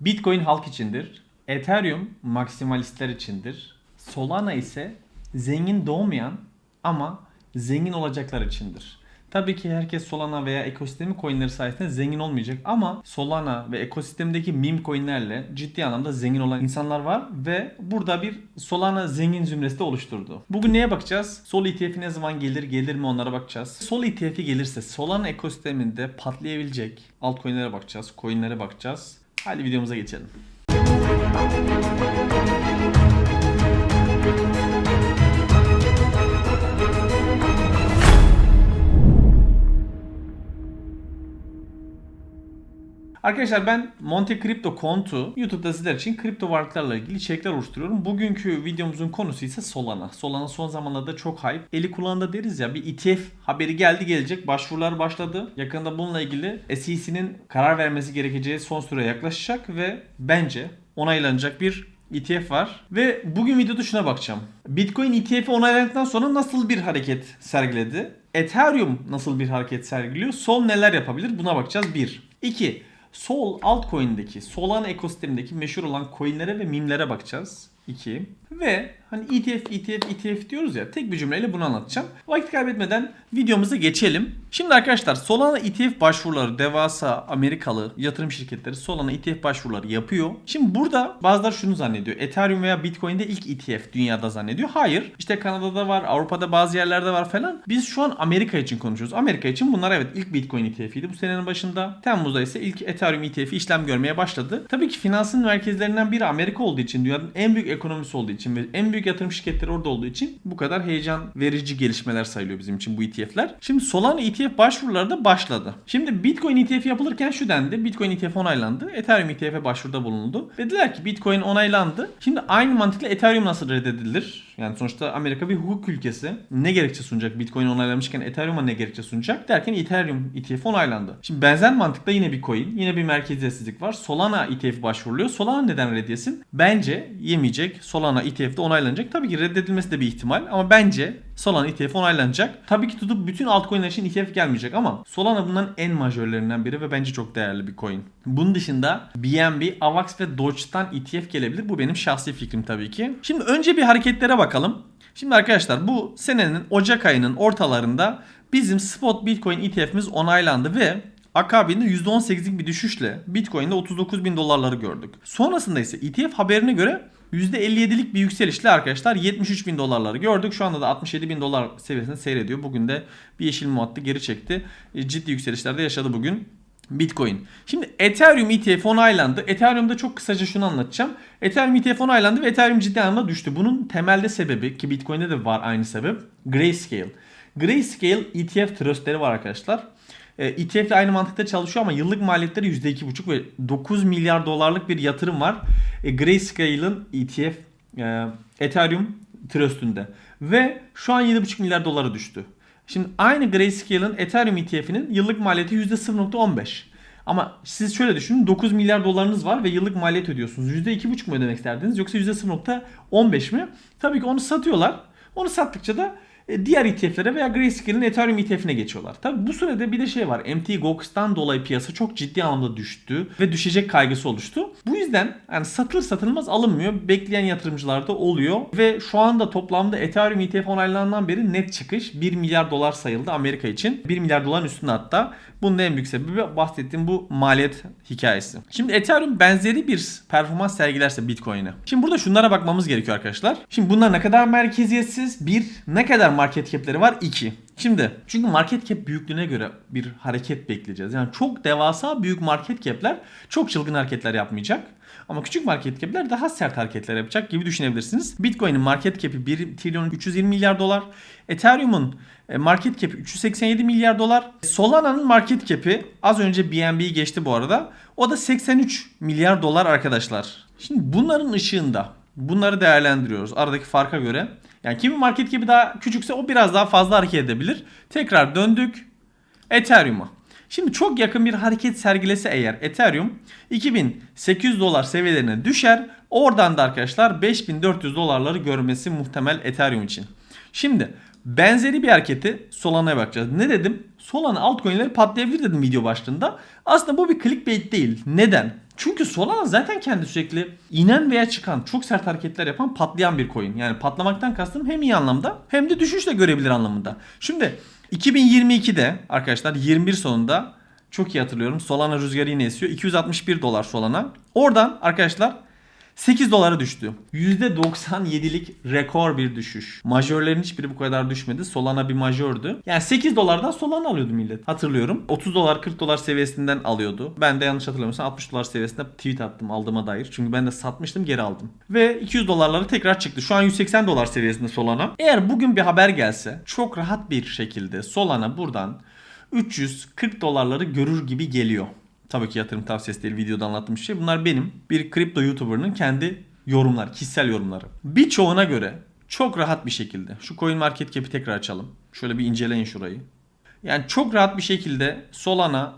Bitcoin halk içindir. Ethereum maksimalistler içindir. Solana ise zengin doğmayan ama zengin olacaklar içindir. Tabii ki herkes Solana veya ekosistemi coinleri sayesinde zengin olmayacak ama Solana ve ekosistemdeki meme coinlerle ciddi anlamda zengin olan insanlar var ve burada bir Solana zengin zümresi de oluşturdu. Bugün neye bakacağız? Sol ETF'i ne zaman gelir, gelir mi onlara bakacağız. Sol ETF'i gelirse Solana ekosisteminde patlayabilecek altcoin'lere bakacağız, coin'lere bakacağız. Hadi videomuza geçelim. Arkadaşlar ben Monte Crypto Kontu YouTube'da sizler için kripto varlıklarla ilgili içerikler oluşturuyorum. Bugünkü videomuzun konusu ise Solana. Solana son zamanlarda çok hype. Eli kulağında deriz ya bir ETF haberi geldi gelecek. Başvurular başladı. Yakında bununla ilgili SEC'nin karar vermesi gerekeceği son süre yaklaşacak ve bence onaylanacak bir ETF var. Ve bugün videoda şuna bakacağım. Bitcoin ETF'i onaylandıktan sonra nasıl bir hareket sergiledi? Ethereum nasıl bir hareket sergiliyor? Sol neler yapabilir? Buna bakacağız. 1. 2. Sol altcoin'deki, Solana ekosistemindeki meşhur olan coinlere ve mimlere bakacağız. 2. Ve hani ETF, ETF, ETF diyoruz ya tek bir cümleyle bunu anlatacağım. Vakit kaybetmeden videomuza geçelim. Şimdi arkadaşlar Solana ETF başvuruları devasa Amerikalı yatırım şirketleri Solana ETF başvuruları yapıyor. Şimdi burada bazıları şunu zannediyor. Ethereum veya Bitcoin'de ilk ETF dünyada zannediyor. Hayır. İşte Kanada'da var, Avrupa'da bazı yerlerde var falan. Biz şu an Amerika için konuşuyoruz. Amerika için bunlar evet ilk Bitcoin ETF'iydi bu senenin başında. Temmuz'da ise ilk Ethereum ETF'i işlem görmeye başladı. Tabii ki finansın merkezlerinden biri Amerika olduğu için, dünyanın en büyük ekonomisi olduğu için ve en büyük yatırım şirketleri orada olduğu için bu kadar heyecan verici gelişmeler sayılıyor bizim için bu ETF'ler. Şimdi Solana ETF başvuruları da başladı. Şimdi Bitcoin ETF yapılırken şu dendi. Bitcoin ETF onaylandı. Ethereum ETF'e başvuruda bulundu. Dediler ki Bitcoin onaylandı. Şimdi aynı mantıkla Ethereum nasıl reddedilir? Yani sonuçta Amerika bir hukuk ülkesi. Ne gerekçe sunacak? Bitcoin onaylamışken Ethereum'a ne gerekçe sunacak? Derken Ethereum ETF onaylandı. Şimdi benzer mantıkla yine bir coin, yine bir merkeziyetsizlik var. Solana ETF başvuruluyor. Solana neden reddiyesin? Bence yemeyecek. Solana ETF'de onaylanacak. Tabii ki reddedilmesi de bir ihtimal ama bence Solana ETF onaylanacak. Tabii ki tutup bütün altcoin'ler için ETF gelmeyecek ama Solana bunların en majörlerinden biri ve bence çok değerli bir coin. Bunun dışında BNB, AVAX ve Doge'dan ETF gelebilir. Bu benim şahsi fikrim tabii ki. Şimdi önce bir hareketlere bakalım. Şimdi arkadaşlar bu senenin Ocak ayının ortalarında bizim spot Bitcoin ETF'imiz onaylandı ve akabinde %18'lik bir düşüşle Bitcoin'de 39 bin dolarları gördük. Sonrasında ise ETF haberine göre %57'lik bir yükselişle arkadaşlar 73 bin dolarları gördük. Şu anda da 67 bin dolar seviyesinde seyrediyor. Bugün de bir yeşil mum attı geri çekti. E, Ciddi yükselişlerde yaşadı bugün. Bitcoin. Şimdi Ethereum ETF onaylandı. Ethereum'da çok kısaca şunu anlatacağım. Ethereum ETF onaylandı ve Ethereum ciddi anlamda düştü. Bunun temelde sebebi ki Bitcoin'de de var aynı sebep. Grayscale. Grayscale ETF trustleri var arkadaşlar. E, ETF ile aynı mantıkta çalışıyor ama yıllık maliyetleri %2,5 ve 9 milyar dolarlık bir yatırım var. E, Grayscale'ın ETF e, Ethereum Trust'ünde. Ve şu an 7,5 milyar dolara düştü. Şimdi aynı Grayscale'ın Ethereum ETF'inin yıllık maliyeti %0.15. Ama siz şöyle düşünün 9 milyar dolarınız var ve yıllık maliyet ödüyorsunuz. %2,5 mu ödemek isterdiniz yoksa %0.15 mi? Tabii ki onu satıyorlar. Onu sattıkça da e, diğer ETF'lere veya Grayscale'in Ethereum ETF'ine geçiyorlar. Tabi bu sürede bir de şey var. MT Gox'tan dolayı piyasa çok ciddi anlamda düştü ve düşecek kaygısı oluştu. Bu yüzden yani satılır satılmaz alınmıyor. Bekleyen yatırımcılar da oluyor ve şu anda toplamda Ethereum ETF onaylandığından beri net çıkış 1 milyar dolar sayıldı Amerika için. 1 milyar doların üstünde hatta. Bunun en büyük sebebi bahsettiğim bu maliyet hikayesi. Şimdi Ethereum benzeri bir performans sergilerse Bitcoin'e. Şimdi burada şunlara bakmamız gerekiyor arkadaşlar. Şimdi bunlar ne kadar merkeziyetsiz? Bir, ne kadar market cap'leri var? İki. Şimdi çünkü market cap büyüklüğüne göre bir hareket bekleyeceğiz. Yani çok devasa büyük market cap'ler çok çılgın hareketler yapmayacak. Ama küçük market cap'ler daha sert hareketler yapacak gibi düşünebilirsiniz. Bitcoin'in market cap'i 1 trilyon 320 milyar dolar. Ethereum'un e, market cap'i 387 milyar dolar. Solana'nın market cap'i az önce BNB'yi geçti bu arada. O da 83 milyar dolar arkadaşlar. Şimdi bunların ışığında bunları değerlendiriyoruz aradaki farka göre. Yani kimin market cap'i daha küçükse o biraz daha fazla hareket edebilir. Tekrar döndük Ethereum'a. Şimdi çok yakın bir hareket sergilese eğer Ethereum 2800 dolar seviyelerine düşer. Oradan da arkadaşlar 5400 dolarları görmesi muhtemel Ethereum için. Şimdi benzeri bir hareketi Solana'ya bakacağız. Ne dedim? Solana altcoin'leri patlayabilir dedim video başlığında. Aslında bu bir clickbait değil. Neden? Çünkü Solana zaten kendi sürekli inen veya çıkan, çok sert hareketler yapan patlayan bir coin. Yani patlamaktan kastım hem iyi anlamda hem de düşüş de görebilir anlamında. Şimdi 2022'de arkadaşlar 21 sonunda çok iyi hatırlıyorum. Solana rüzgarı yine esiyor. 261 dolar Solana. Oradan arkadaşlar 8 dolara düştü. %97'lik rekor bir düşüş. Majörlerin hiçbiri bu kadar düşmedi. Solana bir majördü. Yani 8 dolardan Solana alıyordu millet. Hatırlıyorum. 30 dolar 40 dolar seviyesinden alıyordu. Ben de yanlış hatırlamıyorsam 60 dolar seviyesinde tweet attım aldığıma dair. Çünkü ben de satmıştım geri aldım. Ve 200 dolarları tekrar çıktı. Şu an 180 dolar seviyesinde Solana. Eğer bugün bir haber gelse çok rahat bir şekilde Solana buradan 340 dolarları görür gibi geliyor. Tabii ki yatırım tavsiyesi değil videoda anlattığım şey. Bunlar benim bir kripto YouTuber'ının kendi yorumlar, kişisel yorumları. Birçoğuna göre çok rahat bir şekilde şu coin market cap'i tekrar açalım. Şöyle bir inceleyin şurayı. Yani çok rahat bir şekilde Solana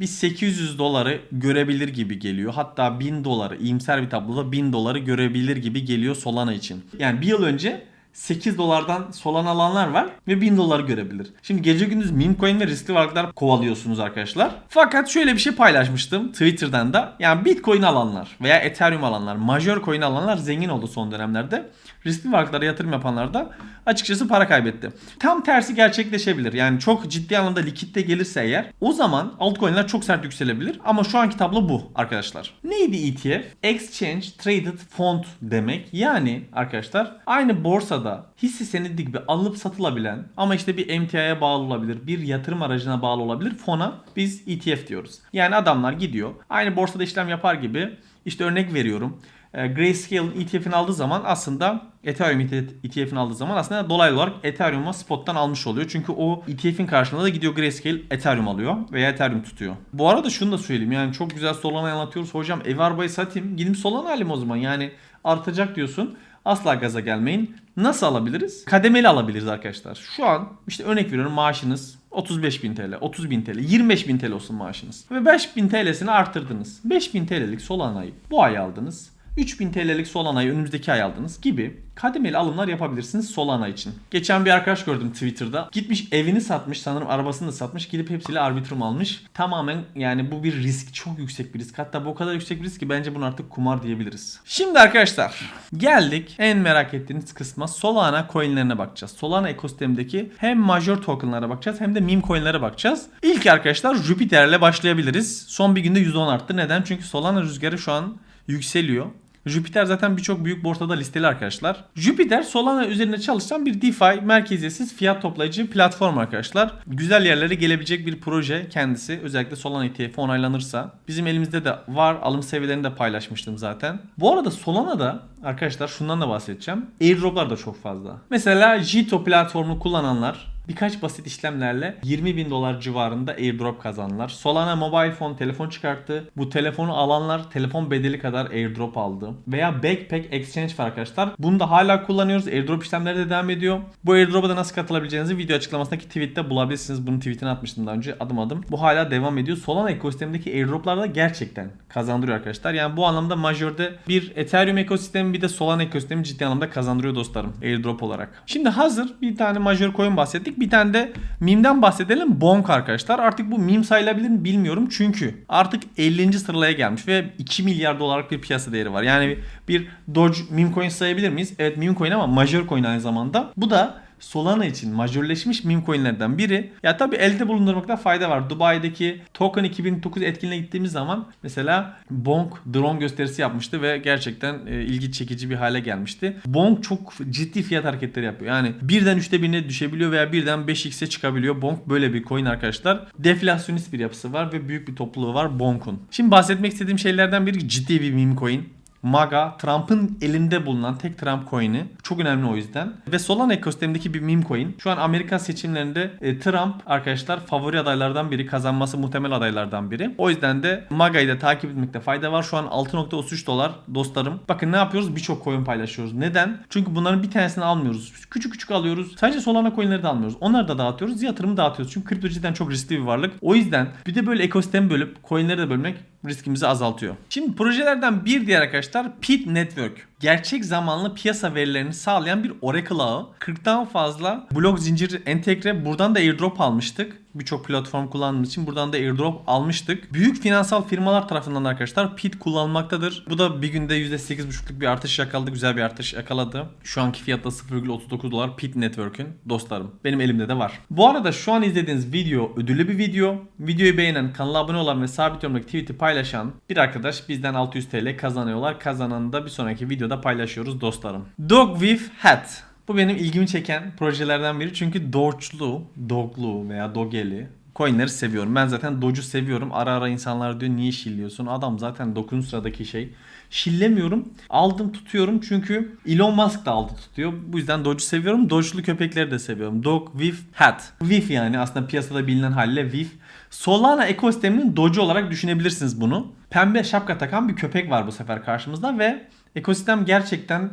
bir 800 doları görebilir gibi geliyor. Hatta 1000 doları iyimser bir tabloda 1000 doları görebilir gibi geliyor Solana için. Yani bir yıl önce 8 dolardan Solana alanlar var ve 1000 doları görebilir. Şimdi gece gündüz meme coin ve riskli varlıklar kovalıyorsunuz arkadaşlar. Fakat şöyle bir şey paylaşmıştım Twitter'dan da. Yani Bitcoin alanlar veya Ethereum alanlar, major coin alanlar zengin oldu son dönemlerde. Riskli varlıklara yatırım yapanlar da açıkçası para kaybetti. Tam tersi gerçekleşebilir. Yani çok ciddi anlamda likitte gelirse eğer o zaman altcoin'ler çok sert yükselebilir. Ama şu anki tablo bu arkadaşlar. Neydi ETF? Exchange Traded Fund demek. Yani arkadaşlar aynı borsada hisse senedi gibi alınıp satılabilen ama işte bir MTI'ye bağlı olabilir, bir yatırım aracına bağlı olabilir fona biz ETF diyoruz. Yani adamlar gidiyor aynı borsada işlem yapar gibi işte örnek veriyorum. E, Grayscale ETF'ini aldığı zaman aslında Ethereum ETF'ini aldığı zaman aslında dolaylı olarak Ethereum'a spot'tan almış oluyor. Çünkü o ETF'in karşılığında da gidiyor Grayscale Ethereum alıyor veya Ethereum tutuyor. Bu arada şunu da söyleyeyim yani çok güzel Solana anlatıyoruz. Hocam ev arabayı satayım gidip Solana alayım o zaman yani artacak diyorsun. Asla gaza gelmeyin. Nasıl alabiliriz? Kademeli alabiliriz arkadaşlar. Şu an işte örnek veriyorum maaşınız 35.000 TL, 30.000 TL, 25.000 TL olsun maaşınız. Ve 5.000 TL'sini arttırdınız. 5.000 TL'lik Solana'yı bu ay aldınız. 3000 TL'lik Solana'yı önümüzdeki ay aldınız gibi kademeli alımlar yapabilirsiniz Solana için. Geçen bir arkadaş gördüm Twitter'da. Gitmiş evini satmış sanırım arabasını da satmış. Gidip hepsiyle arbitrum almış. Tamamen yani bu bir risk. Çok yüksek bir risk. Hatta bu kadar yüksek bir risk ki bence bunu artık kumar diyebiliriz. Şimdi arkadaşlar geldik en merak ettiğiniz kısma Solana coinlerine bakacağız. Solana ekosistemindeki hem major tokenlara bakacağız hem de meme coinlere bakacağız. İlk arkadaşlar Jupiter'le başlayabiliriz. Son bir günde 110 arttı. Neden? Çünkü Solana rüzgarı şu an yükseliyor. Jupiter zaten birçok büyük borsada listeli arkadaşlar. Jupiter Solana üzerinde çalışan bir DeFi merkeziyetsiz fiyat toplayıcı platform arkadaşlar. Güzel yerlere gelebilecek bir proje kendisi. Özellikle Solana ETF onaylanırsa. Bizim elimizde de var. Alım seviyelerini de paylaşmıştım zaten. Bu arada Solana'da arkadaşlar şundan da bahsedeceğim. Airdroplar da çok fazla. Mesela Jito platformunu kullananlar birkaç basit işlemlerle 20 bin dolar civarında airdrop kazandılar. Solana mobile phone telefon çıkarttı. Bu telefonu alanlar telefon bedeli kadar airdrop aldı. Veya Backpack Exchange var arkadaşlar. Bunu da hala kullanıyoruz. Airdrop işlemleri de devam ediyor. Bu airdrop'a da nasıl katılabileceğinizi video açıklamasındaki tweette bulabilirsiniz. Bunun tweetini atmıştım daha önce adım adım. Bu hala devam ediyor. Solana ekosistemindeki airdroplar da gerçekten kazandırıyor arkadaşlar. Yani bu anlamda majörde bir Ethereum ekosistemi bir de Solana ekosistemi ciddi anlamda kazandırıyor dostlarım airdrop olarak. Şimdi hazır bir tane majör coin bahsettik. Bir tane de mimden bahsedelim. Bonk arkadaşlar. Artık bu mim sayılabilir mi bilmiyorum. Çünkü artık 50. sıralaya gelmiş ve 2 milyar dolarlık bir piyasa değeri var. Yani bir Doge meme coin sayabilir miyiz? Evet meme coin ama major coin aynı zamanda. Bu da Solana için majörleşmiş meme coinlerden biri. Ya tabi elde bulundurmakta fayda var. Dubai'deki Token 2009 etkinliğine gittiğimiz zaman mesela Bonk drone gösterisi yapmıştı ve gerçekten e, ilgi çekici bir hale gelmişti. Bonk çok ciddi fiyat hareketleri yapıyor. Yani birden 3'te 1'ine düşebiliyor veya birden 5x'e çıkabiliyor. Bonk böyle bir coin arkadaşlar. Deflasyonist bir yapısı var ve büyük bir topluluğu var Bonk'un. Şimdi bahsetmek istediğim şeylerden biri ciddi bir meme coin. MAGA Trump'ın elinde bulunan tek Trump coin'i. Çok önemli o yüzden. Ve Solana ekosistemindeki bir meme coin. Şu an Amerikan seçimlerinde e, Trump arkadaşlar favori adaylardan biri. Kazanması muhtemel adaylardan biri. O yüzden de MAGA'yı da takip etmekte fayda var. Şu an 6.33 dolar dostlarım. Bakın ne yapıyoruz? Birçok coin paylaşıyoruz. Neden? Çünkü bunların bir tanesini almıyoruz. Küçük küçük alıyoruz. Sadece Solana coinleri de almıyoruz. Onları da dağıtıyoruz. Yatırımı dağıtıyoruz. Çünkü kripto cidden çok riskli bir varlık. O yüzden bir de böyle ekosistemi bölüp coinleri de bölmek riskimizi azaltıyor. Şimdi projelerden bir diğer arkadaşlar Pit Network. gerçek zamanlı piyasa verilerini sağlayan bir Oracle ağı. 40'tan fazla blok zincir entegre. Buradan da airdrop almıştık. Birçok platform kullandığımız için buradan da airdrop almıştık. Büyük finansal firmalar tarafından da arkadaşlar PIT kullanılmaktadır. Bu da bir günde %8,5'luk bir artış yakaladı. Güzel bir artış yakaladı. Şu anki fiyatla 0,39 dolar PIT Network'ün dostlarım. Benim elimde de var. Bu arada şu an izlediğiniz video ödüllü bir video. Videoyu beğenen, kanala abone olan ve sabit yorumdaki tweet'i paylaşan bir arkadaş bizden 600 TL kazanıyorlar. Kazananı da bir sonraki videoda paylaşıyoruz dostlarım. Dog with hat. Bu benim ilgimi çeken projelerden biri çünkü Doge'lu, Dog'lu veya Dogeli coinleri seviyorum. Ben zaten Doge'u seviyorum. Ara ara insanlar diyor niye şilliyorsun? Adam zaten 9. sıradaki şey. Şillemiyorum. Aldım tutuyorum çünkü Elon Musk da aldı tutuyor. Bu yüzden Doge'u seviyorum. Doge'lu köpekleri de seviyorum. Dog with hat. With yani aslında piyasada bilinen haliyle with. Solana ekosisteminin Doge olarak düşünebilirsiniz bunu. Pembe şapka takan bir köpek var bu sefer karşımızda ve ekosistem gerçekten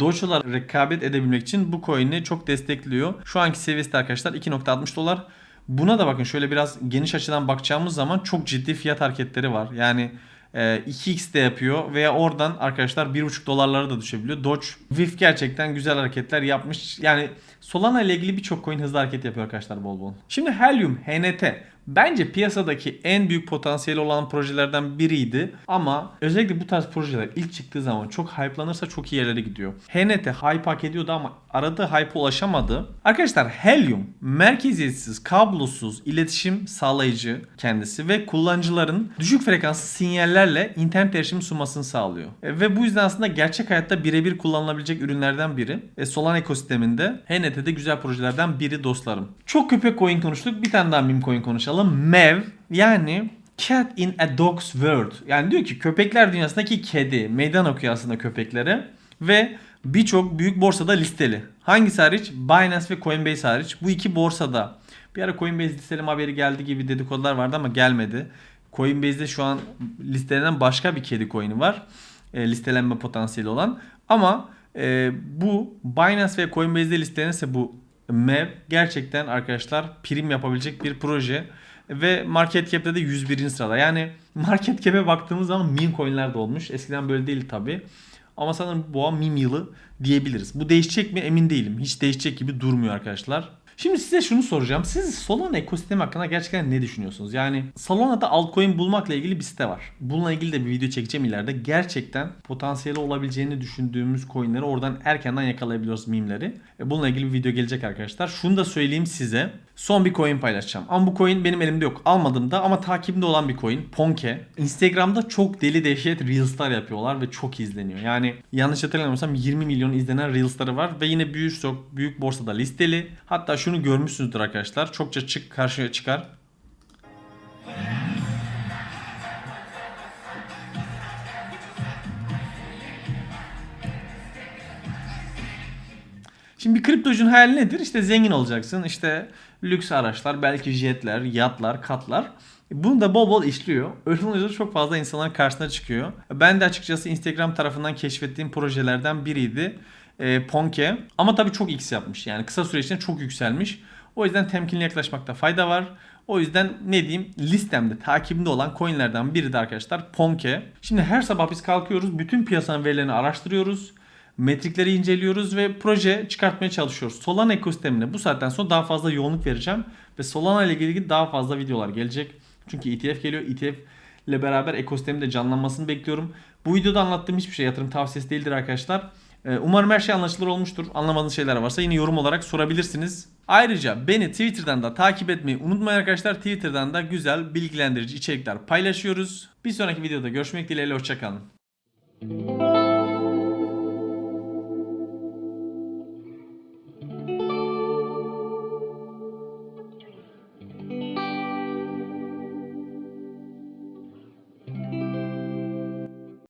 Doge olarak rekabet edebilmek için bu coin'i çok destekliyor. Şu anki seviyesi de arkadaşlar 2.60 dolar. Buna da bakın şöyle biraz geniş açıdan bakacağımız zaman çok ciddi fiyat hareketleri var. Yani e, 2x de yapıyor veya oradan arkadaşlar 1.5 dolarlara da düşebiliyor. Doge VIF gerçekten güzel hareketler yapmış. Yani Solana ile ilgili birçok coin hızlı hareket yapıyor arkadaşlar bol bol. Şimdi Helium, HNT bence piyasadaki en büyük potansiyeli olan projelerden biriydi. Ama özellikle bu tarz projeler ilk çıktığı zaman çok hype'lanırsa çok iyi yerlere gidiyor. HNT hype hak ediyordu ama aradığı hype'a ulaşamadı. Arkadaşlar Helium merkeziyetsiz, kablosuz iletişim sağlayıcı kendisi ve kullanıcıların düşük frekanslı sinyallerle internet erişimi sunmasını sağlıyor. E, ve bu yüzden aslında gerçek hayatta birebir kullanılabilecek ürünlerden biri. E, Solana ekosisteminde HNT'de güzel projelerden biri dostlarım. Çok köpek coin konuştuk. Bir tane daha meme coin konuşalım. MEV yani Cat in a Dog's World. Yani diyor ki köpekler dünyasındaki kedi. Meydan okuyor aslında köpeklere. Ve birçok büyük borsada listeli. Hangisi hariç? Binance ve Coinbase hariç. Bu iki borsada. Bir ara Coinbase listeleme haberi geldi gibi dedikodular vardı ama gelmedi. Coinbase'de şu an listelenen başka bir kedi coin'i var. E, listelenme potansiyeli olan. Ama e, bu Binance ve Coinbase'de listelenirse bu MEV gerçekten arkadaşlar prim yapabilecek bir proje. Ve market cap'te de 101. sırada. Yani market cap'e baktığımız zaman meme coin'ler de olmuş. Eskiden böyle değil tabi. Ama sanırım boğa meme yılı diyebiliriz. Bu değişecek mi emin değilim. Hiç değişecek gibi durmuyor arkadaşlar. Şimdi size şunu soracağım. Siz Solana ekosistemi hakkında gerçekten ne düşünüyorsunuz? Yani Solana'da altcoin bulmakla ilgili bir site var. Bununla ilgili de bir video çekeceğim ileride. Gerçekten potansiyeli olabileceğini düşündüğümüz coinleri oradan erkenden yakalayabiliyoruz mimleri. E, Bununla ilgili bir video gelecek arkadaşlar. Şunu da söyleyeyim size. Son bir coin paylaşacağım. Ama bu coin benim elimde yok. Almadım da ama takibimde olan bir coin. Ponke. Instagram'da çok deli dehşet Reels'lar yapıyorlar ve çok izleniyor. Yani yanlış hatırlamıyorsam 20 milyon izlenen Reels'ları var ve yine büyük çok büyük borsada listeli. Hatta şunu görmüşsünüzdür arkadaşlar. Çokça çık karşıya çıkar. Şimdi bir kriptocunun hayali nedir? İşte zengin olacaksın. İşte lüks araçlar, belki jetler, yatlar, katlar. Bunu da bol bol işliyor. Öyle olunca çok fazla insanların karşısına çıkıyor. Ben de açıkçası Instagram tarafından keşfettiğim projelerden biriydi. E, Ponke. Ama tabii çok X yapmış. Yani kısa süre içinde çok yükselmiş. O yüzden temkinli yaklaşmakta fayda var. O yüzden ne diyeyim listemde takibimde olan coinlerden biri de arkadaşlar Ponke. Şimdi her sabah biz kalkıyoruz. Bütün piyasanın verilerini araştırıyoruz metrikleri inceliyoruz ve proje çıkartmaya çalışıyoruz. Solana ekosistemine bu saatten sonra daha fazla yoğunluk vereceğim ve Solana ile ilgili daha fazla videolar gelecek. Çünkü ETF geliyor. ETF ile beraber ekosistemin de canlanmasını bekliyorum. Bu videoda anlattığım hiçbir şey yatırım tavsiyesi değildir arkadaşlar. Ee, Umarım her şey anlaşılır olmuştur. Anlamadığınız şeyler varsa yine yorum olarak sorabilirsiniz. Ayrıca beni Twitter'dan da takip etmeyi unutmayın arkadaşlar. Twitter'dan da güzel bilgilendirici içerikler paylaşıyoruz. Bir sonraki videoda görüşmek dileğiyle hoşçakalın.